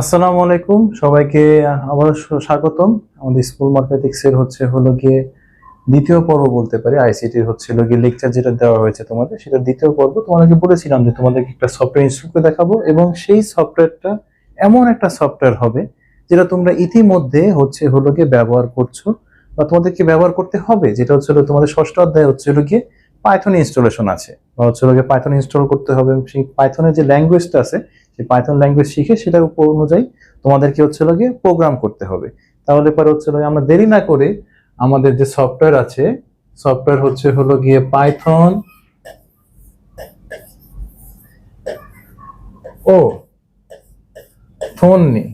আসসালামু আলাইকুম। সবাইকে আবার স্বাগতম। আমাদের স্কুল মার্কেটিক্সের হচ্ছে হলো গিয়ে দ্বিতীয় পর্ব বলতে পারি। আইসিটির হচ্ছে হলো গিয়ে লেকচার যেটা দেওয়া হয়েছে তোমাদের সেটা দ্বিতীয় পর্ব তোমাদেরকে বলেছিলাম যে তোমাদেরকে একটা সফটওয়্যার ইনস্টল করে দেখাবো এবং সেই সফটওয়্যারটা এমন একটা সফটওয়্যার হবে যেটা তোমরা ইতিমধ্যে হচ্ছে হলো গিয়ে ব্যবহার করছ বা তোমাদেরকে ব্যবহার করতে হবে, যেটা হচ্ছে হলো তোমাদের ষষ্ঠ অধ্যায় হচ্ছে হলো গিয়ে পাইথন ইনস্টলেশন আছে বা হচ্ছে হলো গিয়ে পাইথন ইনস্টল করতে হবে সেই পাইথনের যে ল্যাঙ্গুয়েজটা আছে সেই পাইথন ল্যাঙ্গুয়েজ শিখে সেটার উপর অনুযায়ী তোমাদেরকে হচ্ছে গিয়ে প্রোগ্রাম করতে হবে। তাহলে পরে হচ্ছে আমরা দেরি না করে আমাদের যে সফটওয়্যার আছে সফটওয়্যার হচ্ছে হলো গিয়ে পাইথন ও থন্নি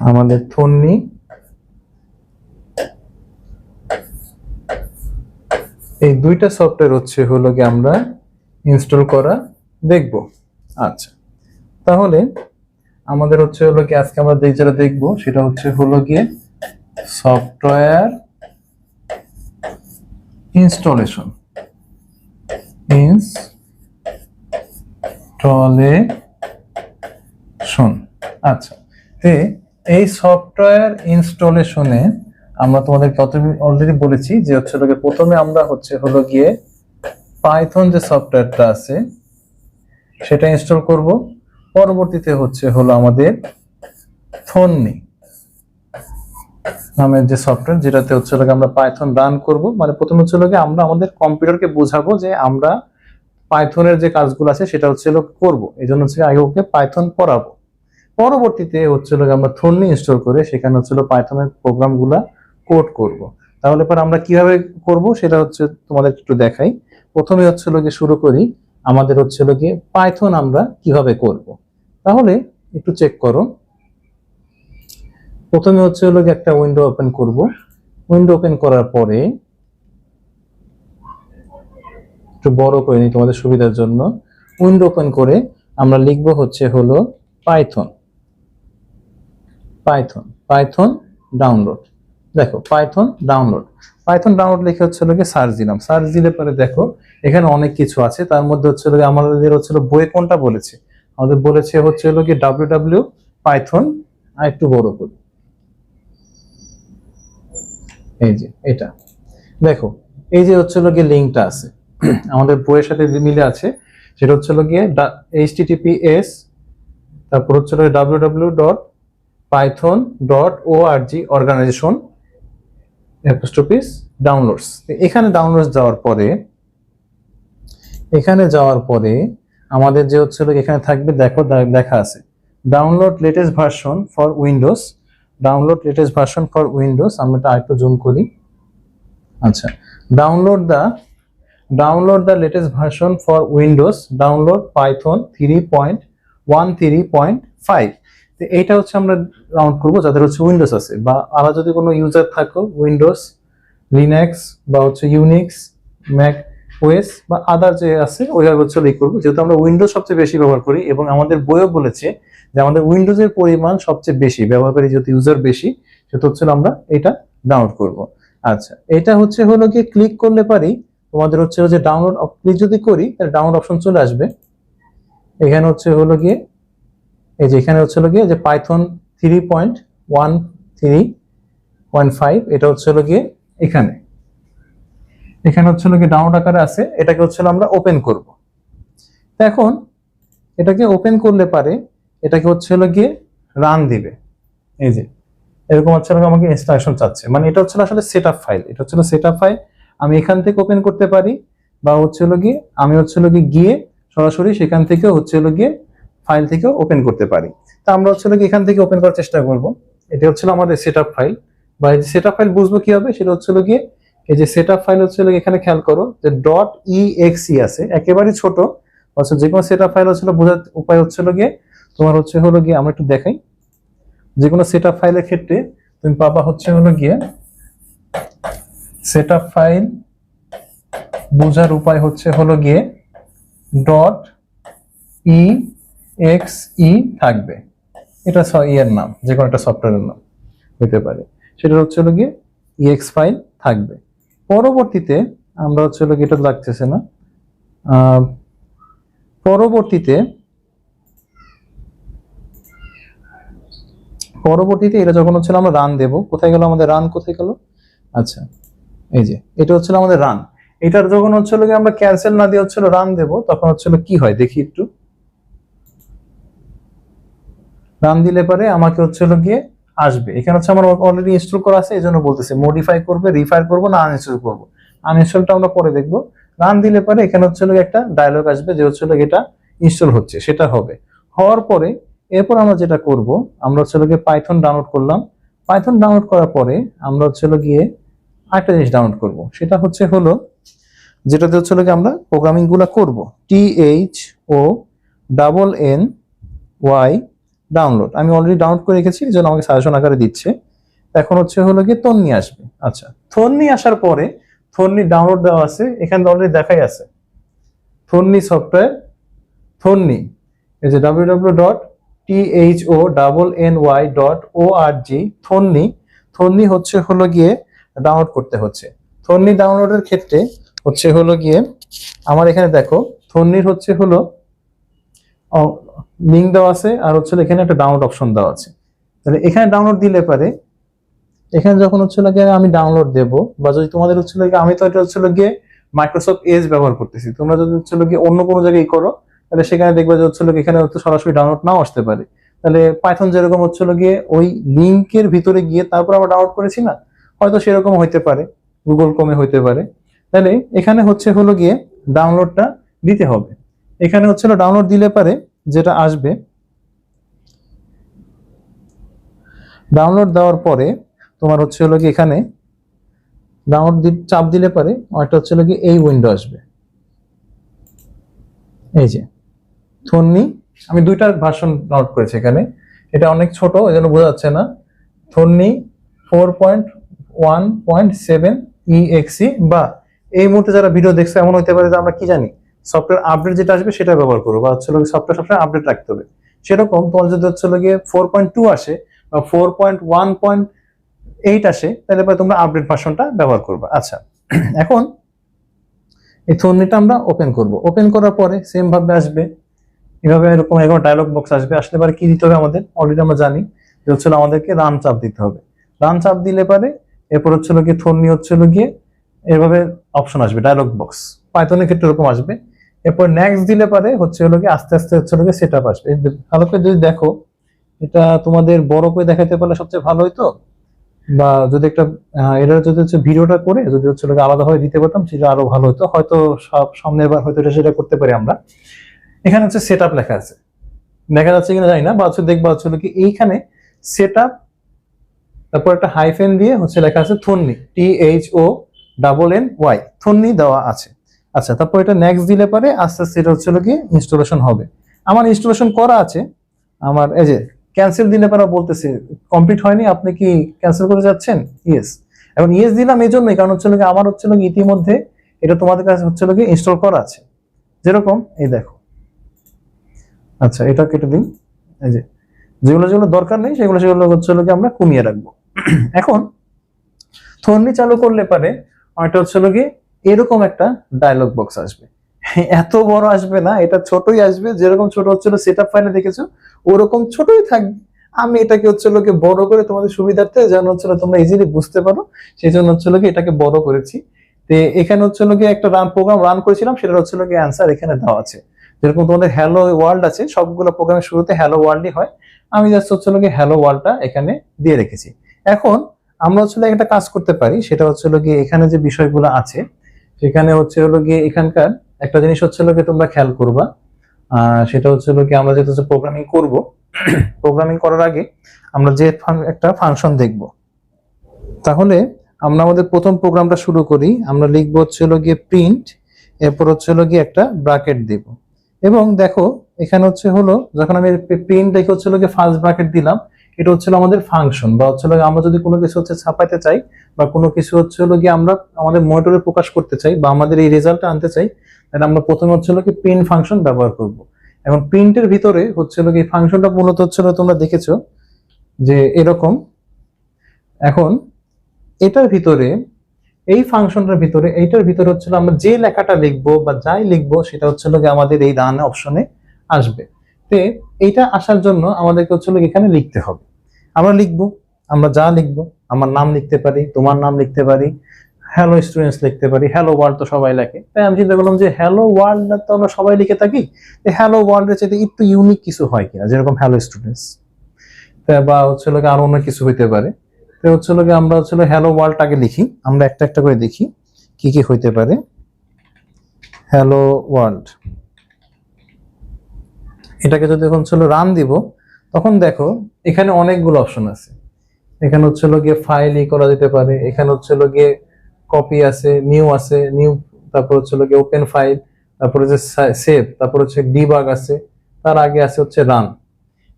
আমাদের থন্নি এই দুইটা সফটওয়্যার হচ্ছে হলো গিয়ে আমরা ইনস্টল করা দেখব। আচ্ছা। তাহলে আমাদের হচ্ছে হলো কি আজকে আমরা যে যেটা দেখব সেটা হচ্ছে হলো গিয়ে সফটওয়্যার ইনস্টলেশন। ইনস্টলেশন। আচ্ছা তে এই সফটওয়্যার ইনস্টলেশনে আমরা তোমাদেরকে অলরেডি বলেছি যে হচ্ছে প্রথমে আমরা হচ্ছে হলো গিয়ে পাইথন যে সফটওয়্যারটা আছে, সেটা ইনস্টল করব। পরবর্তীতে হচ্ছে হলো আমাদের থন্নি নামের যে সফটওয়্যার, যেটাতে হচ্ছে আমরা পাইথন রান করব। মানে প্রথমে হচ্ছে আমরা আমাদের কম্পিউটারকে বোঝাবো যে আমরা পাইথনের যে কাজগুলো আছে, সেটা হচ্ছে করব। এই জন্য হচ্ছে আগে ওকে পাইথন পড়াবো। পরবর্তীতে হচ্ছে আমরা থন্নি ইনস্টল করে সেখানে হচ্ছে হলো পাইথনের প্রোগ্রামগুলা কোড করব। তাহলে পর আমরা কীভাবে করব, সেটা হচ্ছে তোমাদের একটু দেখাই। প্রথমে হচ্ছে গিয়ে শুরু করি, আমাদের হচ্ছে গিয়ে পাইথন আমরা কীভাবে করব। তাহলে একটু চেক করো। প্রথমে হচ্ছে হলো একটা উইন্ডো ওপেন করব। উইন্ডো ওপেন করার পরে একটু বড় করে নিই তোমাদের সুবিধার জন্য। উইন্ডো ওপেন করে আমরা লিখব হচ্ছে হলো পাইথন পাইথন পাইথন ডাউনলোড দেখো পাইথন ডাউনলোড পাইথন ডাউনলোড লিখে হচ্ছে লোকে সার্চ দিলাম। সার্চ দিলে পরে দেখো, এখানে অনেক কিছু আছে। তার মধ্যে হচ্ছে লোকে আমাদের হচ্ছে বইয়ে কোনটা বলেছে? আমাদের বলেছে হচ্ছে হলো কি ডাব্লিউ ডাব্লিউ পাইথন আর একটু বড় করি। এই যে, এটা। দেখো, এই যে হচ্ছে গিয়ে লিঙ্কটা আছে। আমাদের বইয়ের সাথে মিলে আছে, সেটা হচ্ছে হলো গিয়ে এইচ টিটিপিএস তারপর হচ্ছে W W dot Python dot O R G organisation apostrophes downloads এখানে ডাউনলোডস যাওয়ার পরে, এখানে যাওয়ার পরে আমাদের যে হচ্ছে এখানে থাকবে, দেখো দেখা আছে। Download latest version for Windows download latest version for Windows আমরা এটা আরেকটু জুম করি। আচ্ছা download the download the latest version for Windows download Python three point one three point five এইটা হচ্ছে আমরা ডাউনলোড করব, যাদের হচ্ছে উইন্ডোজ আছে, বা আলাদা যদি কোনো ইউজার থাকো উইন্ডোজ লিনাক্স বা হচ্ছে ইউনিক্স ম্যাক ওয়েস বা আদার যে আছে, ওইভাবে হচ্ছে এই করব। যেহেতু আমরা উইন্ডোজ সবচেয়ে বেশি ব্যবহার করি, এবং আমাদের বইও বলেছে যে আমাদের উইন্ডোজের পরিমাণ সবচেয়ে বেশি, ব্যবহারকারী যেহেতু ইউজার বেশি, সেহেতু হচ্ছে আমরা এটা ডাউনলোড করব। আচ্ছা এটা হচ্ছে হলো গিয়ে ক্লিক করলে পারি, তোমাদের হচ্ছে যে ডাউনলোড ক্লিক যদি করি, তাহলে ডাউনলোড অপশন চলে আসবে। এখানে হচ্ছে হলো গিয়ে এই যে এখানে হচ্ছে গিয়ে যে Python three point one three point five এটা হচ্ছে গিয়ে এখানে এখানে হচ্ছে গিয়ে ডাউনলোড আকারে আছে এটাকে হচ্ছে আমরা ওপেন করব তো এখন এটাকে ওপেন করলে পারে এটাকে হচ্ছে হলো গিয়ে রান দিবে এই যে এরকম হচ্ছে আমাকে ইনস্ট্রাকশন চাচ্ছে মানে এটা হচ্ছে আসলে সেট আপ ফাইল এটা হচ্ছে সেট আপ ফাইল আমি এখান থেকে ওপেন করতে পারি বা হচ্ছে হলো গিয়ে আমি হচ্ছে হলো গিয়ে গিয়ে সরাসরি সেখান থেকে হচ্ছে হলো গিয়ে ফাইল থেকে ওপেন করতে পারি। তা আমরা হচ্ছে হলো গিয়ে এখান থেকে ওপেন করার চেষ্টা করব। এটা হচ্ছে আমাদের সেট ফাইল বা এই যে সেট ফাইল বুঝব কি হবে? সেটা হচ্ছে হলো গিয়ে এই যে সেট ফাইল হচ্ছে হলো এখানে খেয়াল করো যে. ডট ই এক্সি আছে। একেবারে ছোট। অর্থাৎ যে কোনো সেট ফাইল হচ্ছে বোঝার উপায় হচ্ছে হলো গিয়ে তোমার হচ্ছে হলো গিয়ে আমরা একটু দেখাই। যে কোনো সেট ফাইলের ক্ষেত্রে তুমি পাবা হচ্ছে হলো গিয়ে সেট ফাইল বোঝার উপায় হচ্ছে হলো গিয়ে dot E X E e থাকবে। এটা ইয়ের e নাম, যে কোনো একটা সফটওয়্যারের নাম হতে পারে। সেটা হচ্ছে হলো গিয়ে ইএক্স ফাইল থাকবে। পরবর্তীতে আমরা হচ্ছে হলো এটা লাগতেছে না। পরবর্তীতে পরবর্তীতে এটা যখন হচ্ছে আমরা রান দেব, কোথায় গেল আমাদের রান কোথায় গেল? আচ্ছা এই যে, এটা হচ্ছে আমাদের রান এটার যখন হচ্ছে আমরা ক্যান্সেল না দিয়ে হচ্ছিল রান দেব, তখন হচ্ছিল কি হয়? দেখি একটু। রান দিলে পরে আমাকে হচ্ছিল গিয়ে আসবে। এখানে হচ্ছে আমার অলরেডি ইনস্টল করা আছে এই জন্য বলতেছে মডিফাই করবে রিফায়ার করব, না আনইনস্টল করব। আনইনস্টলটা আমরা পরে দেখব। রান দিলে পরে এখানে হচ্ছে একটা ডায়লগ আসবে যে হচ্ছিল গিয়ে এটা ইনস্টল হচ্ছে, সেটা হবে। হওয়ার পরে এরপর আমরা যেটা করব, আমরা হচ্ছিল গিয়ে পাইথন ডাউনলোড করলাম। পাইথন ডাউনলোড করার পরে আমরা হচ্ছিল গিয়ে আরেকটা জিনিস ডাউনলোড করব, সেটা হচ্ছে হলো যেটাতে হচ্ছিল গিয়ে আমরা প্রোগ্রামিংগুলো করব। T H O double N Y download আমি অলরেডি ডাউনলোড করে রেখেছি জন্য আমাকে সাজেশন আকারে দিচ্ছে। এখন হচ্ছে হলো গিয়ে তন্নি আসবে। আচ্ছা থন্নি আসার পরে থন্নি ডাউনলোড দেওয়া আছে, এখানে অলরেডি দেখাই আছে। থন্নি সফটওয়্যার থন্নি এই যে W W dot T H O double N Y dot O R G Thonny Thonny হচ্ছে হলো গিয়ে ডাউনলোড করতে হচ্ছে। থন্নি ডাউনলোডের ক্ষেত্রে হচ্ছে হলো গিয়ে, আমার এখানে দেখো থন্নির হচ্ছে হলো লিঙ্ক দেওয়া আছে, আর হচ্ছে এখানে একটা ডাউনলোড অপশন দেওয়া আছে। তাহলে এখানে ডাউনলোড দিলে পারে, এখানে যখন হচ্ছে গিয়ে আমি ডাউনলোড দেব, বা যদি তোমাদের হচ্ছে গিয়ে, আমি তো এটা হচ্ছিল গিয়ে মাইক্রোসফট এজ ব্যবহার করতেছি, তোমরা যদি হচ্ছিল গিয়ে অন্য কোনো জায়গায় করো, তাহলে সেখানে দেখবে যে হচ্ছিল গিয়ে এখানে হচ্ছে সরাসরি ডাউনলোড নাও আসতে পারে। তাহলে পাইথন যেরকম হচ্ছিল গিয়ে ওই লিঙ্কের ভিতরে গিয়ে তারপর আমরা ডাউনলোড করেছি না, হয়তো সেরকম হইতে পারে গুগল কমে হইতে পারে। তাহলে এখানে হচ্ছে হলো গিয়ে ডাউনলোডটা দিতে হবে। এখানে হচ্ছে ডাউনলোড দিলে পারে যেটা আসবে ডাউনলোড দেওয়ার পরে তোমার হচ্ছে হলো কি এখানে ডাউনলোড চাপ দিলে পারে একটা হচ্ছে হলো কি এই উইন্ডো আসবে। এই যে থন্নি আমি দুইটার ভার্সন ডাউনলোড করেছি এখানে। এটা অনেক ছোট ওই জন্য বোঝা যাচ্ছে না। Thonny four point one point seven EXE বা এই মুহূর্তে যারা ভিডিও দেখছে, এমন হতে পারে যে আমরা কি জানি? সফটওয়্যার আপডেট যেটা আসবে সেটা ব্যবহার করব, বা হচ্ছে সফটওয়্যার সবসময় আপডেট রাখতে হবে। সেরকম তোমার যদি হচ্ছে গিয়ে ফোর পয়েন্ট টু আসে বা four point one point eight আসে, তাহলে পরে তোমরা আপডেট ভার্সনটা ব্যবহার করবে। আচ্ছা এখন এই থর্নিটা আমরা ওপেন করব। ওপেন করার পরে সেম ভাবে আসবে। এভাবে এরকম এরকম ডায়লগ বক্স আসবে। আসলে পরে কি দিতে হবে আমাদের? অলরেডি আমরা জানি যে হচ্ছিল আমাদেরকে রান চাপ দিতে হবে। রান চাপ দিলে পারে এরপর হচ্ছিল গিয়ে থর্নি হচ্ছিল গিয়ে এভাবে অপশন আসবে ডায়লগ বক্স পাইথনের ক্ষেত্রে এরকম আসবে। এরপর নেক্সট দিলে পারে হচ্ছে হলো কি আস্তে আস্তে হচ্ছে হলো সেট আপ আসবে। ভালো করে যদি দেখো, এটা তোমাদের বড় করে দেখাতে পারলে সবচেয়ে ভালো হইতো। বা যদি একটা এটা যদি হচ্ছে ভিডিওটা করে, যদি হচ্ছে আলাদাভাবে দিতে পারতাম, সেটা আরও ভালো হতো। হয়তো সব সামনের বার হয়তো এটা সেটা করতে পারি আমরা। এখানে হচ্ছে সেট আপ লেখা আছে। দেখা যাচ্ছে কিনা জানি না, বা হচ্ছে দেখবা হচ্ছে কি এইখানে সেট তারপর একটা হাইফেন দিয়ে হচ্ছে লেখা আছে Thonny T H O double N Y Thonny দেওয়া আছে। আচ্ছা তারপর এটা নেক্সট দিলে পরে আস্তে আস্তে এটা হচ্ছে হলো কি? ইনস্টলেশন হবে। আমার ইনস্টলেশন করা আছে। আমার, এই যে ক্যান্সেল দিলে পরে বলতেছে কমপ্লিট হয়নি, আপনি কি ক্যান্সেল করতে যাচ্ছেন? ইয়েস এখন ইয়েস দিলাম এই জন্যই, কারণ হচ্ছে কি, আমার হচ্ছে কি ইতিমধ্যে এটা তোমাদের কাছে হচ্ছে কি ইনস্টল করা আছে। যেরকম, এই দেখো। আচ্ছা এটা কেটে দিন এই যে, যেগুলো যেগুলো দরকার নেই, সেগুলো সেগুলো হচ্ছে কি আমরা কমিয়ে রাখব। এখন থর্নি চালু করলে পারে এটা হচ্ছে কি এরকম একটা ডায়লগ বক্স আসবে। এত বড় আসবে না, এটা ছোটই আসবে, যেরকম ছোট হচ্ছিল সেট আপ ফাইলে দেখেছ, ওরকম ছোটই থাকবে। আমি এটাকে হচ্ছে লোকে বড় করে তোমাদের সুবিধার্থে, যেন হচ্ছে তোমরা ইজিলি বুঝতে পারো, সেই জন্য হচ্ছে লোকে এটাকে বড় করেছি। তো এখানে হচ্ছে লোকে একটা রান প্রোগ্রাম রান করেছিলাম সেটা হচ্ছে লোকে অ্যান্সার এখানে দেওয়া আছে। যেরকম তোমাদের হ্যালো ওয়ার্ল্ড আছে, সবগুলো প্রোগ্রামের শুরুতে হ্যালো ওয়ার্ল্ডই হয়। আমি জাস্ট হচ্ছে লোকে হ্যালো ওয়ার্ল্ডটা এখানে দিয়ে রেখেছি। এখন আমরা হচ্ছে একটা কাজ করতে পারি, সেটা হচ্ছে লোকে এখানে যে বিষয়গুলো আছে সেখানে হচ্ছে হলো গিয়ে এখানকার একটা জিনিস হচ্ছে লোকে তোমরা খেয়াল করবা। সেটা হচ্ছে হলো কি আমরা যেহেতু প্রোগ্রামিং করব প্রোগ্রামিং করার আগে আমরা যে একটা ফাংশন দেখব। তাহলে আমরা আমাদের প্রথম প্রোগ্রামটা শুরু করি, আমরা লিখব হচ্ছে হলো গিয়ে প্রিন্ট এরপর হচ্ছে হলো গিয়ে একটা ব্র্যাকেট দেব। এবং দেখো, এখানে হচ্ছে হলো, যখন আমি প্রিন্ট রেখে হচ্ছে হলো গিয়ে ফার্স্ট ব্র্যাকেট দিলাম এটা হচ্ছে আমাদের ফাংশন বা হচ্ছে আমরা যদি কোনো কিছু হচ্ছে ছাপাইতে চাই বা কোনো কিছু হচ্ছে হলো গিয়ে আমরা আমাদের মনিটরে প্রকাশ করতে চাই বা আমাদের এই রেজাল্টটা আনতে চাই, তাহলে আমরা প্রথমে হচ্ছে হলো কি প্রিন্ট ফাংশন ব্যবহার করব। এখন প্রিন্টের ভিতরে হচ্ছে হলো কি ফাংশনটা মূলত হচ্ছে তোমরা দেখেছ যে এরকম। এখন এটার ভিতরে, এই ফাংশনটার ভিতরে, এইটার ভিতরে হচ্ছে আমরা যে লেখাটা লিখব বা যাই লিখব সেটা হচ্ছে আমাদের এই রান অপশনে আসবে। তে এইটা আসার জন্য আমাদেরকে হচ্ছে এখানে লিখতে হবে। আমরা লিখব, আমরা যা লিখব, আমার নাম লিখতে পারি, তোমার নাম লিখতে পারি হ্যালো স্টুডেন্টস লিখতে পারি হ্যালো ওয়ার্ল্ড তো সবাই লেখে। তাই আমি চিন্তা করলাম যে হ্যালো ওয়ার্ল্ড তো আমরা সবাই লিখে থাকি হ্যালো ওয়ার্ল্ডের চাইতে একটু ইউনিক কিছু হয় কিনা, যেরকম হ্যালো স্টুডেন্টস বা হচ্ছে লোকে আরও অন্য কিছু হইতে পারে। তো হচ্ছে লোকে আমরা হচ্ছে হ্যালো ওয়ার্ল্ড আগে লিখি, আমরা একটা একটা করে দেখি, কি কি হইতে পারে। হ্যালো ওয়ার্ল্ড এটাকে যদি এখন ছিল রান দিব, তখন দেখো এখানে অনেকগুলো অপশন আছে। এখানে হচ্ছে গিয়ে ফাইল করা যেতে পারে, এখানে হচ্ছে গিয়ে কপি আছে নিউ আছে নিউ তারপর হচ্ছে গিয়ে ওপেন ফাইল তারপর হচ্ছে সেভ তারপর হচ্ছে ডিবাগ আছে, তার আগে আছে হচ্ছে রান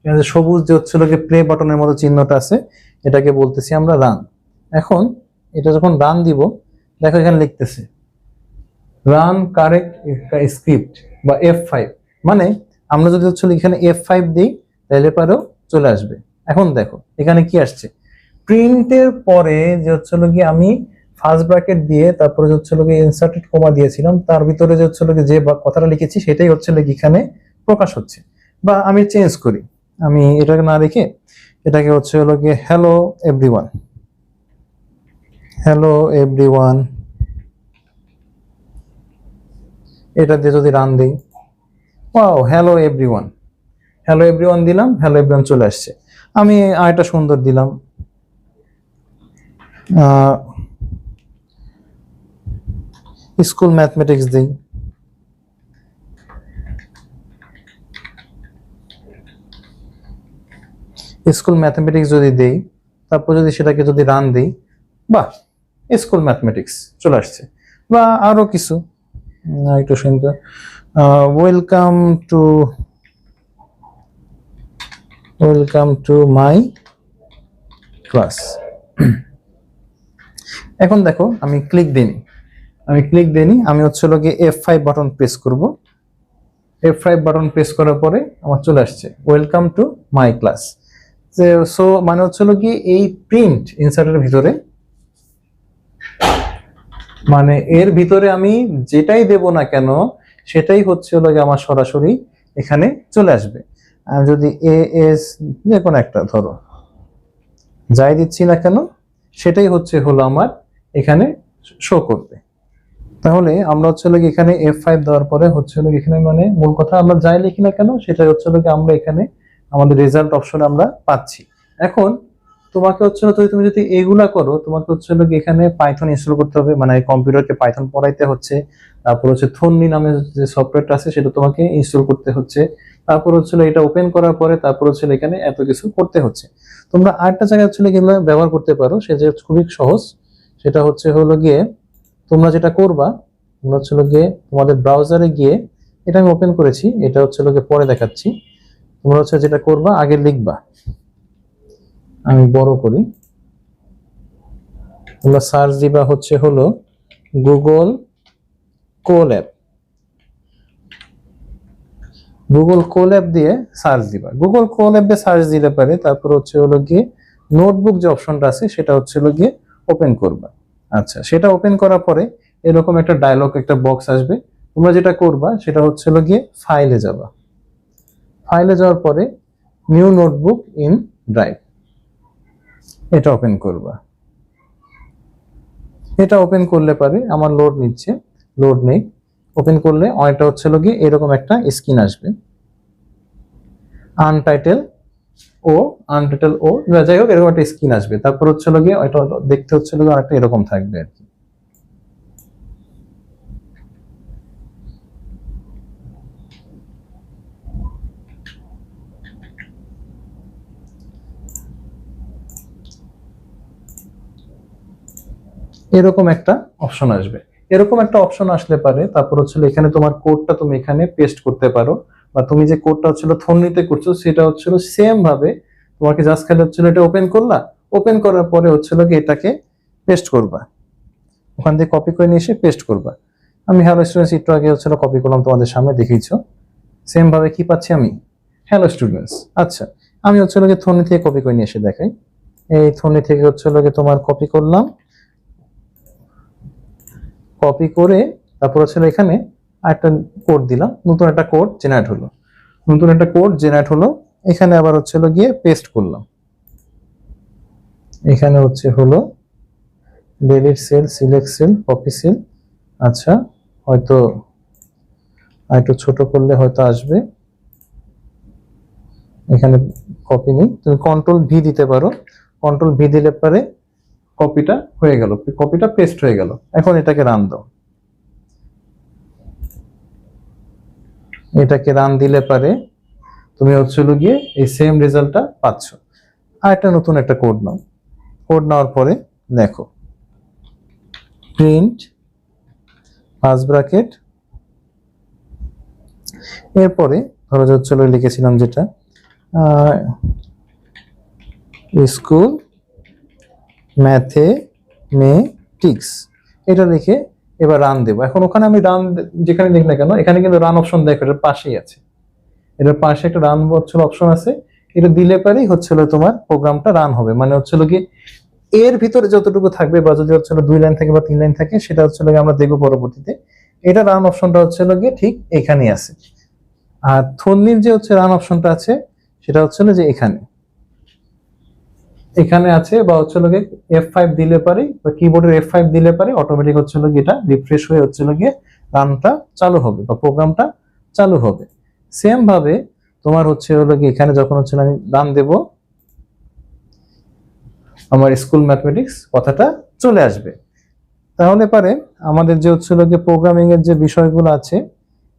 এখানে সবুজ যে হচ্ছে গিয়ে প্লে বাটনের মতো চিহ্নটা আছে, এটাকে বলতেছি আমরা রান এখন এটা যখন রান দিব, দেখো এখানে লিখতেছে রান কারেক্ট স্ক্রিপ্ট বা এফ ফাইভ মানে আমরা যদি হচ্ছে এখানে এফ ফাইভ দিই, তাহলে পরেও চলে আসবে। এখন দেখো, এখানে কি আসছে? প্রিন্টের পরে যে হচ্ছে গিয়ে আমি ফার্স্ট ব্র্যাকেট দিয়ে তারপরে হচ্ছে গিয়ে ইনসার্টেড কোমা দিয়েছিলাম, তার ভিতরে যে হচ্ছে গিয়ে যে কথাটা লিখেছি, সেটাই হচ্ছে লোক এখানে প্রকাশ হচ্ছে। বা আমি চেঞ্জ করি। আমি এটাকে না রেখে এটাকে হচ্ছে হলো গিয়ে হ্যালো এভরিওয়ান হ্যালো এভরিওয়ান এটা দিয়ে যদি রান দিই wow hello everyone hello everyone দিলাম হ্যালো এভরিওয়ান চলে আসছে। আমি আরেকটা সুন্দর দিলাম। স্কুল ম্যাথমেটিক্স দিই। স্কুল ম্যাথমেটিক্স যদি দেই, তারপর যদি সেটাকে যদি রান দিই, বাহ স্কুল ম্যাথমেটিক্স চলে আসছে। বা আরও কিছু। একটু শুনতে। Welcome to welcome to my class এখন দেখো, আমি ক্লিক দিইনি। আমি ক্লিক দিইনি, আমি হচ্ছে গিয়ে এফ ফাইভ বাটন প্রেস করব। এফ ফাইভ বাটন প্রেস করার পরে আমার চলে আসছে welcome to my class so মানে হচ্ছে কি এই প্রিন্ট ইনসার্টের ভিতরে মানে এর ভিতরে আমি যেটাই দেব না কেন, সেটাই হচ্ছে হলো আমার সরাসরি এখানে চলে আসবে। যদি এ এস যে কোনো একটা ধরো, যাই দিচ্ছি না কেন, সেটাই হচ্ছে হলো আমার এখানে শো করবে। তাহলে আমরা হচ্ছে গিয়ে এখানে এফ ফাইভ দেওয়ার পরে হচ্ছে হলো এখানে মানে মূল কথা, আমরা যাই লিখি না কেন, সেটাই হচ্ছে হলো আমরা এখানে আমাদের রেজাল্ট অপশন আমরা পাচ্ছি। এখন তোমাকে হচ্ছে যদি তুমি যদি এগুলা করো, তোমাকে হচ্ছে হলো এখানে পাইথন ইনস্টল করতে হবে। মানে কম্পিউটারকে পাইথন পড়াইতে হচ্ছে। তারপর হচ্ছে থন্নি নামে যে সফটওয়্যারটা আছে, সেটা তোমাকে ইনস্টল করতে হচ্ছে। তারপর হচ্ছে এটা ওপেন করার পরে তারপর হচ্ছে এখানে এত কিছু করতে হচ্ছে। তোমরা আরেকটা জায়গায় হচ্ছে এগুলো ব্যবহার করতে পারো সে যে খুবই সহজ। সেটা হচ্ছে হলো গিয়ে তোমরা যেটা করবা, তোমরা হচ্ছে গিয়ে তোমাদের ব্রাউজারে গিয়ে, এটা আমি ওপেন করেছি, এটা হচ্ছে গিয়ে পরে দেখাচ্ছি। তোমরা হচ্ছে যেটা করবা, আগে লিখবা। আমি বড় করি। তোমরা সার্চ দিবা হচ্ছে হলো গুগল কোল্যাব গুগল কোল্যাব দিয়ে সার্চ দিবা। গুগল কোল্যাব দিয়ে সার্চ দিলে পারে তারপর হচ্ছে হলো গিয়ে নোটবুক যে অপশনটা আছে সেটা হচ্ছে হলো গিয়ে ওপেন করবা। আচ্ছা সেটা ওপেন করার পরে এরকম একটা ডায়লগ, একটা বক্স আসবে। তোমরা যেটা করবা সেটা হচ্ছে হলো গিয়ে ফাইলে যাবা। ফাইলে যাওয়ার পরে নিউ নোটবুক ইন ড্রাইভ। এটা ওপেন করবা। এটা ওপেন করলে পারে, আমার লোড নিচ্ছে লোড নেই। ওপেন করলে অনেকটা হচ্ছে গিয়ে এরকম একটা স্ক্রিন আসবে। আনটাইটেল ও আনটাইটেল ও যাই হোক, এরকম একটা স্ক্রিন আসবে। তারপর হচ্ছে গিয়ে দেখতে হচ্ছে লোকে অনেকটা এরকম থাকবে আর কি। এরকম একটা অপশন আসবে। এরকম একটা অপশন আসলে পারে, তারপর হচ্ছে এখানে তোমার কোডটা তুমি এখানে পেস্ট করতে পারো, বা তুমি যে কোডটা হচ্ছিল থন্নিতে করছ, সেটা হচ্ছিল সেম ভাবে তোমাকে জাস্ট খালি হচ্ছিল এটা ওপেন করলা ওপেন করার পরে হচ্ছিল কি এটাকে পেস্ট করবা। ওখান থেকে কপি করে নিয়ে এসে পেস্ট করবা। আমি হ্যালো স্টুডেন্টস একটু আগে হচ্ছিল কপি করলাম, তোমাদের সামনে দেখিয়েছো। সেম ভাবে কি পাচ্ছি আমি? হ্যালো স্টুডেন্টস আচ্ছা আমি হচ্ছে লোকে থনি থেকে কপি করে নিয়ে এসে দেখাই। এই থনি থেকে হচ্ছে লোকে তোমার কপি করলাম। কপি করে তারপর হচ্ছে এখানে একটা কোড দিলাম। নতুন একটা কোড জেনারেট হলো। নতুন একটা কোড জেনারেট হলো। এখানে আবার হচ্ছে হলো গিয়ে পেস্ট করলাম। এখানে হচ্ছে হলো delete cell select cell copy cell আচ্ছা হয়তো একটু ছোট করলে হয়তো আসবে। এখানে কপি নেই। তুমি কন্ট্রোল ভি দিতে পারো। কন্ট্রোল ভি দিলে পরে কপিটা হয়ে গেল কপিটা পেস্ট হয়ে গেল। এখন এটাকে রান দাও। এটাকে রান দিলে পারে তুমি হচ্ছিল গিয়ে এই সেম রেজাল্টটা পাচ্ছ। আর একটা নতুন একটা কোড নাও। কোড নেওয়ার পরে দেখো প্রিন্ট পাঁচ ব্র্যাকেট এরপরে ধরো হচ্ছিল লিখেছিলাম যেটা স্কুল ম্যাথে মেটিক্স এটা লিখে এবার রান দেবো। এখন ওখানে আমি রান যেখানে লিখ না কেন, এখানে কিন্তু রান অপশন দেখো, এটার পাশেই আছে। এটার পাশে একটা রান হচ্ছিল অপশন আছে। এটা দিলে পরেই হচ্ছিল তোমার প্রোগ্রামটা রান হবে। মানে হচ্ছিল কি, এর ভিতরে যতটুকু থাকবে বা যদি হচ্ছিল দুই লাইন থাকে বা তিন লাইন থাকে, সেটা হচ্ছিল আমরা দেখব পরবর্তীতে। এটা রান অপশনটা হচ্ছিল গিয়ে ঠিক এখানেই আছে। আর থন্নির যে হচ্ছে রান অপশনটা আছে, সেটা হচ্ছিল যে এখানে। এখানে আছে বা হচ্ছে গিয়ে এফ ফাইভ দিলে পারে বা কিবোর্ডের এফ ফাইভ দিলে পারে অটোমেটিক হচ্ছিল গিয়ে এটা রিফ্রেশ হয়ে হচ্ছে গিয়ে রানটা চালু হবে বা প্রোগ্রামটা চালু হবে। সেম ভাবে তোমার হচ্ছে হলো কি এখানে যখন হচ্ছে আমি রান দেব, আমার স্কুল ম্যাথমেটিক্স কথাটা চলে আসবে। তাহলে পারে আমাদের যে হচ্ছে যে প্রোগ্রামিং এর যে বিষয়গুলো আছে,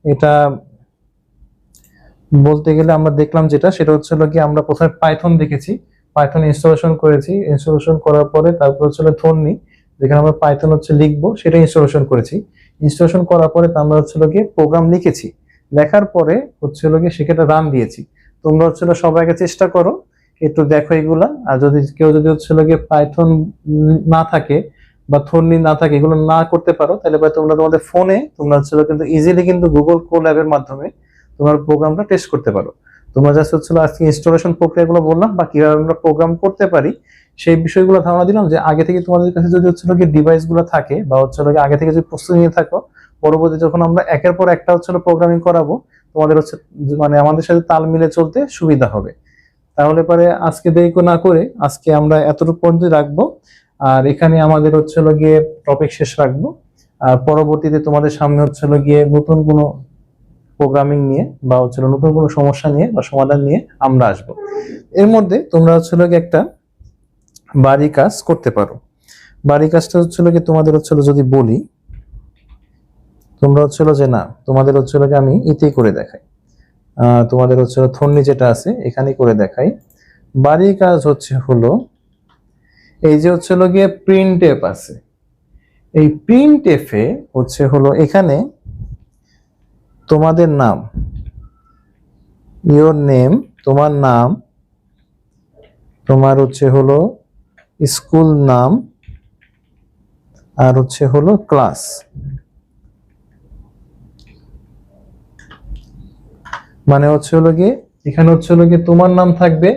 এটা বলতে গেলে আমরা দেখলাম যেটা, সেটা হচ্ছিল কি আমরা প্রথমে পাইথন দেখেছি পাইথন ইনস্টলেশন করেছি। ইনস্টলেশন করার পরে তারপর হচ্ছিল থর্নি যেখানে আমরা পাইথন হচ্ছে লিখব, সেটা ইনস্টলেশন করেছি। ইনস্টলেশন করার পরে আমরা হচ্ছিল গিয়ে প্রোগ্রাম লিখেছি। লেখার পরে হচ্ছিল গিয়ে সেখানে রান দিয়েছি। তোমরা হচ্ছিল সবাইকে চেষ্টা করো, একটু দেখো এগুলা। আর যদি কেউ যদি হচ্ছিল গিয়ে পাইথন না থাকে বা থর্নি না থাকে, এগুলো না করতে পারো, তাহলে ভাই তোমরা তোমাদের ফোনে তোমরা হচ্ছিল কিন্তু ইজিলি কিন্তু গুগল কো ল্যাবের মাধ্যমে তোমার প্রোগ্রামটা টেস্ট করতে পারো। তোমরা জাস্ট হচ্ছিল আজকে ইনস্টলেশন প্রক্রিয়াগুলো বললাম, বা কীভাবে আমরা প্রোগ্রাম করতে পারি, সেই বিষয়গুলো ধারণা দিলাম যে আগে থেকে তোমাদের কাছে যদি হচ্ছিল কি ডিভাইসগুলো থাকে, বা হচ্ছিল গিয়ে আগে থেকে যদি প্রস্তুতি নিয়ে থাকো, পরবর্তী যখন আমরা একের পর একটা হচ্ছিল প্রোগ্রামিং করাবো, তোমাদের হচ্ছে মানে আমাদের সাথে তাল মিলে চলতে সুবিধা হবে। তাহলে পরে আজকে দেরি না করে আজকে আমরা এতটুকু পর্যন্ত রাখব। আর এখানে আমাদের হচ্ছিল গিয়ে টপিক শেষ রাখব। আর পরবর্তীতে তোমাদের সামনে হচ্ছিল গিয়ে নতুন কোনো প্রোগ্রামিং নিয়ে বা হচ্ছিল নতুন কোনো সমস্যা নিয়ে বা সমাধান নিয়ে আমরা আসব। এর মধ্যে তোমরা হচ্ছিল একটা বাড়ি কাজ করতে পারো। বাড়ি কাজটা হচ্ছিল কি তোমাদের হচ্ছিল যদি বলি, তোমরা হচ্ছিল যে না, তোমাদের হচ্ছিল কি আমি ইতেই করে দেখাই। তোমাদের হচ্ছিল থন্নি যেটা আছে এখানেই করে দেখাই। বাড়ি কাজ হচ্ছে হলো, এই যে হচ্ছিল গিয়ে প্রিন্ট এফ আছে। এই প্রিন্ট এফে হচ্ছে হলো এখানে তোমাদের নাম। ইওর নেম তোমার নাম, তোমার হচ্ছে হলো স্কুল নাম, আর হচ্ছে হলো ক্লাস। মানে হচ্ছে হলো গিয়ে, এখানে হচ্ছে হলো গিয়ে তোমার নাম থাকবে,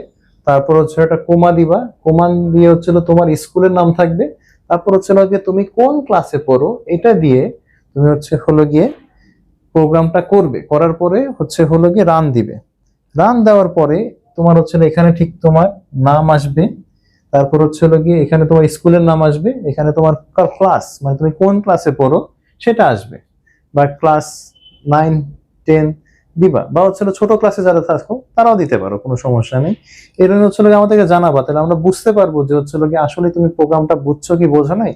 তারপর হচ্ছে একটা কোমা দিবা, কোমা দিয়ে হচ্ছে তোমার স্কুলের নাম থাকবে, তারপর হচ্ছে হলো গিয়ে তুমি কোন ক্লাসে পড়ো, এটা দিয়ে তুমি হচ্ছে হলো গিয়ে প্রোগ্রামটা করবে, করার পরে হচ্ছে হলো গিয়ে রান দিবে। রান দেওয়ার পরে তোমার হচ্ছে এখানে ঠিক তোমার নাম আসবে, তারপর হচ্ছে হলো গিয়ে এখানে তোমার স্কুলের নাম আসবে, এখানে তোমার ক্লাস মানে তুমি কোন ক্লাসে পড়ো সেটা আসবে। বা ক্লাস নাইন টেন দিবা, বা হচ্ছে ছোট ক্লাসে যারা থাকো তারাও দিতে পারো, কোনো সমস্যা নেই। এর জন্য হচ্ছে আমাদেরকে জানাবা, তাহলে আমরা বুঝতে পারব যে হচ্ছে গিয়ে আসলে তুমি প্রোগ্রামটা বুঝছ কি বোঝো নাই।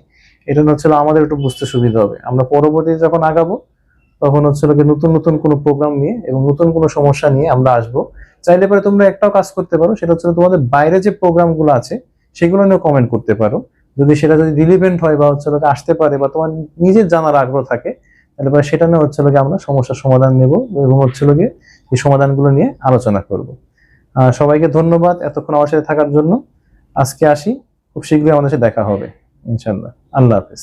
এটা হচ্ছে আমাদের একটু বুঝতে সুবিধা হবে। আমরা পরবর্তীতে যখন আগাবো তখন হচ্ছে গিয়ে নতুন নতুন কোনো প্রোগ্রাম নিয়ে এবং নতুন কোনো সমস্যা নিয়ে আমরা আসব। চাইলে পরে তোমরা একটাও কাজ করতে পারো, সেটা হচ্ছে তোমাদের বাইরে যে প্রোগ্রামগুলো আছে, সেগুলো নিয়ে কমেন্ট করতে পারো। যদি সেটা যদি রিলিভেন্ট হয় বা হচ্ছে গিয়ে আসতে পারে বা তোমার নিজের জানার আগ্রহ থাকে, তাহলে পরে সেটা নিয়ে হচ্ছে গিয়ে আমরা সমস্যার সমাধান নেব এবং হচ্ছে গিয়ে এই সমাধানগুলো নিয়ে আলোচনা করব। সবাইকে ধন্যবাদ এতক্ষণ আমার সাথে থাকার জন্য। আজকে আসি, খুব শীঘ্রই আমাদের সাথে দেখা হবে ইনশাল্লাহ আল্লাহ হাফেজ।